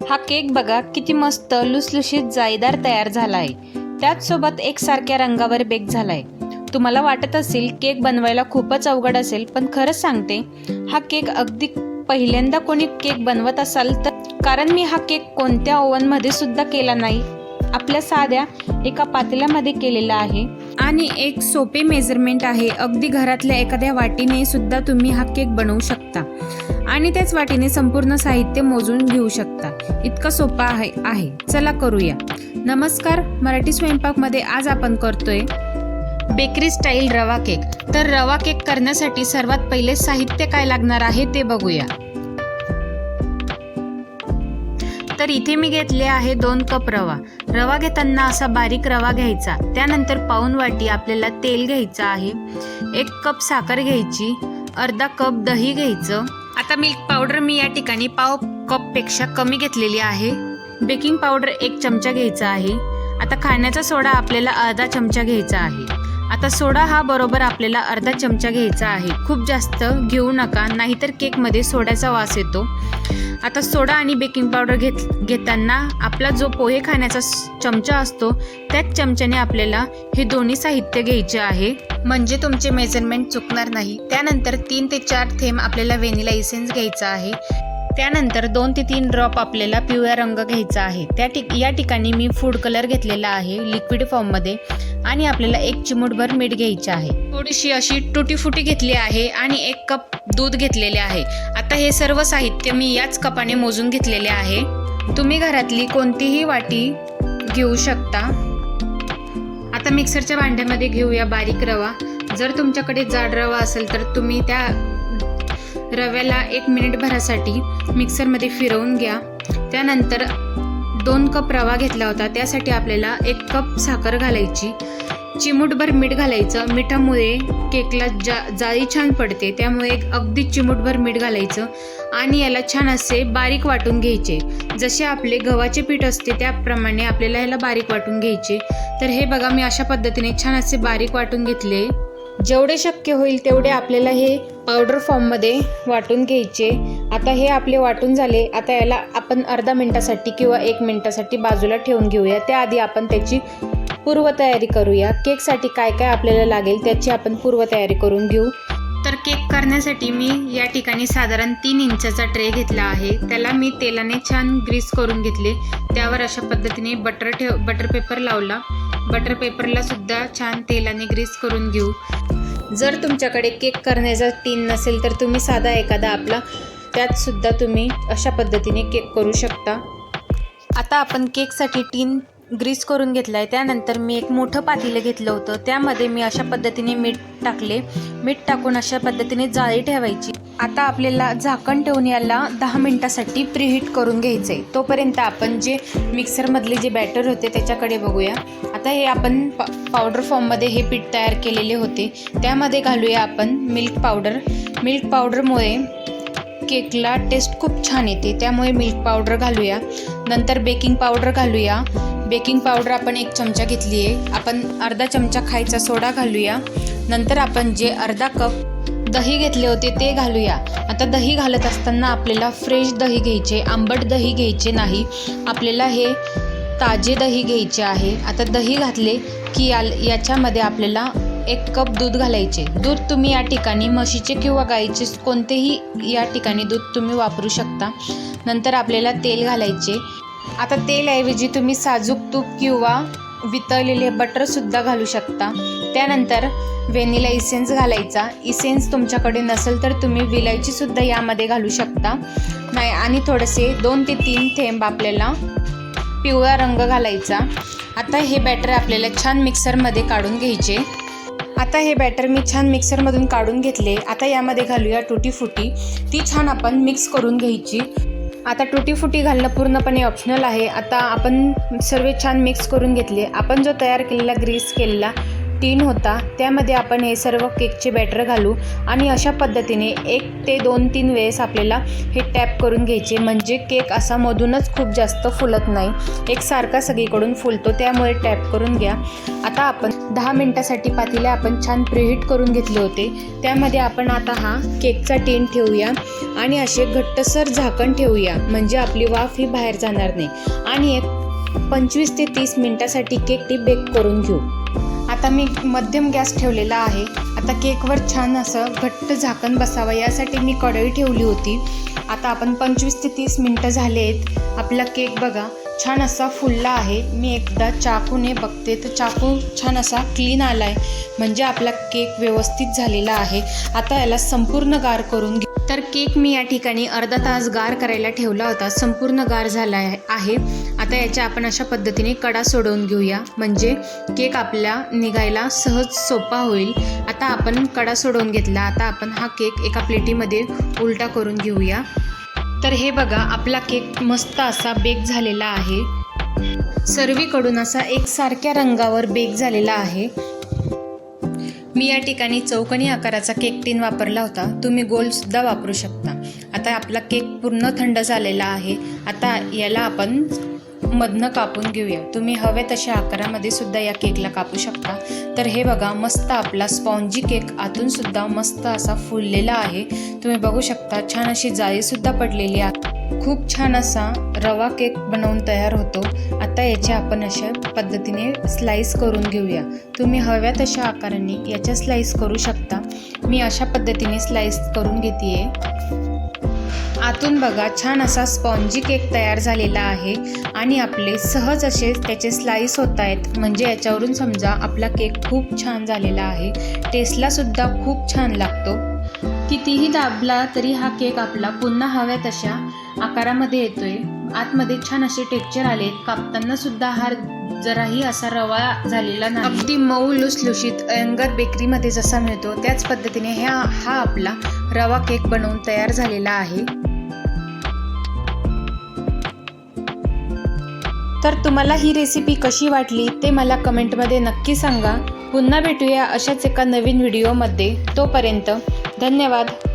हा केक बघा किती मस्त लुसलुशीत जाळीदार तयार झाला आहे त्याचसोबत एकसारख्या रंगावर बेक झालाय. तुम्हाला वाटत असेल केक बनवायला खूपच अवघड असेल पण खरंच सांगते हा केक अगदी पहिल्यांदा कोणी केक बनवत असाल तर कारण मी हा केक कोणत्या ओव्हनमध्ये सुद्धा केला नाही. आपल्या साध्या एका पातेल्यामध्ये केलेला आहे. आणि एक सोपे मेजरमेंट आहे. अगदी घरातल्या एखाद्या वाटीने सुद्धा तुम्ही हा केक बनवू शकता. आणि त्याच वाटीने संपूर्ण साहित्य मोजून घेऊ शकता. इतका सोपा आहे आहे. चला करूया. नमस्कार मराठी स्वयंपाकमध्ये आज आपण करतोय बेकरी स्टाईल रवा केक तर रवा केक करण्यासाठी सर्वात पहिले साहित्य काय लागणार आहे ते बघूया. तर इथे मी घेतले आहे दोन कप रवा. रवा घेताना असा बारीक रवा घ्यायचा. त्यानंतर पाऊन वाटी आपल्याला तेल घ्यायचं आहे. एक कप साखर घ्यायची. अर्धा कप दही घ्यायचं. आता मिल्क पावडर मी या ठिकाणी पाव कपपेक्षा कमी घेतलेली आहे. बेकिंग पावडर एक चमचा घ्यायचा आहे. आता खाण्याचा सोडा आपल्याला अर्धा चमचा घ्यायचा आहे. आता सोडा हा बरोबर आपल्याला अर्धा चमचा घ्यायचा आहे. खूप जास्त घेऊ नका नाहीतर केकमध्ये सोड्याचा वास येतो. आता सोडा आणि बेकिंग पावडर घेत घेताना आपला जो पोहे खाण्याचा चमचा असतो त्याच चमच्याने आपल्याला हे दोन्ही साहित्य घ्यायचे आहे. म्हणजे तुमचे मेजरमेंट चुकणार नाही. त्यानंतर तीन ते चार थेंब आपल्याला व्हेनिला इसेन्स घ्यायचा आहे. त्यानंतर दोन ते तीन ड्रॉप आपल्याला पिवळा रंग घ्यायचा आहे. त्या ठिक या ठिकाणी मी फूड कलर घेतलेला आहे लिक्विड फॉर्ममध्ये आणि आपल्याला एक चिमूटभर मीठ घ्यायचे आहे. थोडीशी अशी तुटी फुटी घेतली आहे आणि एक कप दूध घेतलेले आहे. आता हे सर्व साहित्य मी याच कपाने मोजून घेतलेले आहे. तुम्ही घरातली कोणतीही वाटी घेऊ शकता. आता मिक्सरच्या भांड्यामध्ये घेऊया बारीक रवा. जर तुमच्याकडे जाड रवा असेल तर तुम्ही त्या रव्याला एक मिनिट भरासाठी मिक्सरमध्ये फिरवून घ्या. त्यानंतर दोन कप रवा घेतला होता. त्यासाठी आपल्याला एक कप साखर घालायची. चिमूटभर मीठ घालायचं. मिठामुळे केकला जा जाळी छान पडते. त्यामुळे एक अगदी चिमूटभर मीठ घालायचं. आणि याला छान असे बारीक वाटून घ्यायचे. जसे आपले गव्हाचे पीठ असते त्याप्रमाणे आपल्याला ह्याला बारीक वाटून घ्यायचे. तर हे बघा मी अशा पद्धतीने छान असे बारीक वाटून घेतले. जेवढे शक्य होईल तेवढे आपल्याला हे पावडर फॉर्ममध्ये वाटून घ्यायचे. आता हे आपले वाटून झाले. आता याला आपण अर्धा मिनटासाठी किंवा एक मिनटासाठी बाजूला ठेवून घेऊया. त्याआधी आपण त्याची पूर्वतयारी करूया. केकसाठी काय काय आपल्याला लागेल त्याची आपण पूर्वतयारी करून घेऊ. तर केक करण्यासाठी मी या ठिकाणी साधारण तीन इंचाचा ट्रे घेतला आहे. त्याला मी तेलाने छान ग्रीस करून घेतले. त्यावर अशा पद्धतीने बटर ठेव बटर पेपर लावला. बटर पेपरला सुद्धा छान तेलाने ग्रीस करून घेऊ. जर तुमच्याकडे केक करण्याचा टीन नसेल तर तुम्ही साधा एखादा आपला त्यातसुद्धा तुम्ही अशा पद्धतीने केक करू शकता. आता आपण केकसाठी टीन ग्रीस करून घेतला आहे त्यानंतर मी एक मोठं पातेलं घेतलं होतं. त्यामध्ये मी अशा पद्धतीने मीठ टाकले. मीठ टाकून अशा पद्धतीने जाळी ठेवायची. आता आपल्याला झाकण ठेवून याला दहा मिनटासाठी प्रीहीट करून घ्यायचं आहे तोपर्यंत आपण जे मिक्सरमधले जे बॅटर होते त्याच्याकडे बघूया. आता हे आपण पा पावडर फॉर्ममध्ये हे पीठ तयार केलेले होते. त्यामध्ये घालूया आपण मिल्क पावडर. मिल्क पावडरमुळे केकला टेस्ट खूप छान येते त्यामुळे मिल्क पावडर घालूया. नंतर बेकिंग पावडर घालूया. बेकिंग पावडर आपण एक चमचा घेतली आहे. आपण अर्धा चमचा खायचा सोडा घालूया. नंतर आपण जे अर्धा कप दही घेतले होते ते घालूया. आता दही घालत असताना आपल्याला फ्रेश दही घ्यायचे आंबट दही घ्यायचे नाही. आपल्याला हे ताजे दही घ्यायचे आहे. आता दही घातले की याच्यामध्ये आपल्याला एक कप दूध घालायचे. दूध तुम्ही या ठिकाणी म्हशीचे किंवा गाईचे कोणतेही या ठिकाणी दूध तुम्ही वापरू शकता. नंतर आपल्याला तेल घालायचे. आता तेलऐवजी तुम्ही साजूक तूप किंवा वितळलेले बटरसुद्धा घालू शकता. त्यानंतर व्हेनिला इसेन्स घालायचा. इसेन्स तुमच्याकडे नसेल तर तुम्ही विलायचीसुद्धा यामध्ये घालू शकता. नाही आणि थोडेसे दोन ते तीन थेंब आपल्याला पिवळा रंग घालायचा. आता हे बॅटर आपल्याला छान मिक्सरमध्ये काढून घ्यायचे. आता हे बॅटर मी छान मिक्सरमधून काढून घेतले. आता यामध्ये घालूया टुटी फुटी. ती छान आपण मिक्स करून घ्यायची. आता टुटी फुटी घालणं पूर्णपणे ऑप्शनल आहे. आता आपण सर्व छान मिक्स करून घेतले. आपण जो तयार केलेला ग्रीस केलेला टीन होता. त्यामध्ये आपण हे सर्व केकचे बॅटर घालू आणि अशा पद्धतीने एक ते दोन तीन वेळेस आपल्याला हे टॅप करून घ्यायचे. म्हणजे केक असा मधूनच खूप जास्त फुलत नाही. एकसारखा सगळीकडून फुलतो. त्यामुळे टॅप करून घ्या. आता आपण दहा मिनटासाठी पातीला आपण छान प्रिहीट करून घेतले होते. त्यामध्ये आपण आता हा केकचा टीन ठेवूया आणि असे घट्टसर झाकण ठेवूया. म्हणजे आपली वाफ ही बाहेर जाणार नाही. आणि एक पंचवीस ते तीस मिनटासाठी केक ती बेक करून घेऊ. आता मी मध्यम गॅस ठेवलेला आहे. आता केकवर छान असं घट्ट झाकण बसावं यासाठी मी कढई ठेवली होती. आता आपण पंचवीस ते तीस मिनटं झाले आहेत आपला केक बघा छान असा फुलला आहे. मी एकदा चाकूने बघते तर चाकू छान असा क्लीन आला आहे म्हणजे आपला केक व्यवस्थित झालेला आहे. आता याला संपूर्ण गार करून घे तर केक मी या ठिकाणी अर्धा तास गार करायला ठेवला होता. संपूर्ण गार झाला आहे. आता याच्या आपण अशा पद्धतीने कडा सोडवून घेऊया. म्हणजे केक आपल्या निघायला सहज सोपा होईल. आता आपण कडा सोडवून घेतला. आता आपण हा केक एका प्लेटीमध्ये उलटा करून घेऊया. तर हे बघा आपला केक मस्त असा बेक झालेला आहे. सर्वीकडून असा एकसारख्या रंगावर बेक झालेला आहे. मी या ठिकाणी चौकनी आकाराचा केक टीन वापरला होता. तुम्ही गोलसुद्धा वापरू शकता. आता आपला केक पूर्ण थंड झालेला आहे. आता याला आपण मधनं कापून घेऊया. तुम्ही हवे तशा आकारामध्ये सुद्धा या केकला कापू शकता. तर हे बघा मस्त आपला स्पॉन्जी केक आतून सुद्धा मस्त असा फुललेला आहे. तुम्ही बघू शकता छान अशी जाळीसुद्धा पडलेली आहे खूप छान असा रवा केक बनवून तयार होतो. आता याचे आपण अशा पद्धतीने स्लाईस करून घेऊया. तुम्ही हव्या तशा आकाराने याच्या स्लाईस करू शकता. मी अशा पद्धतीने स्लाईस करून घेते आतून बघा छान असा स्पॉन्जी केक तयार झालेला आहे आणि आपले सहज असे त्याचे स्लाईस होत आहेत. म्हणजे याच्यावरून समजा आपला केक खूप छान झालेला आहे. टेस्टलासुद्धा खूप छान लागतो. कितीही दाबला तरी हा केक आपला पुन्हा हव्या तशा आकारामध्ये येतोय. आतमध्ये छान असे टेक्चर आले कापताना सुद्धा हार जराही असा रवा झालेला नाही. अगदी मऊ लुसलुशीत अयंगर बेकरीमध्ये जसा मिळतो त्याच पद्धतीने ह्या हा आपला रवा केक बनवून तयार झालेला आहे. तर तुम्हाला ही रेसिपी कशी वाटली ते मला कमेंटमध्ये नक्की सांगा. पुन्हा भेटूया अशाच एका नवीन व्हिडिओमध्ये तोपर्यंत धन्यवाद.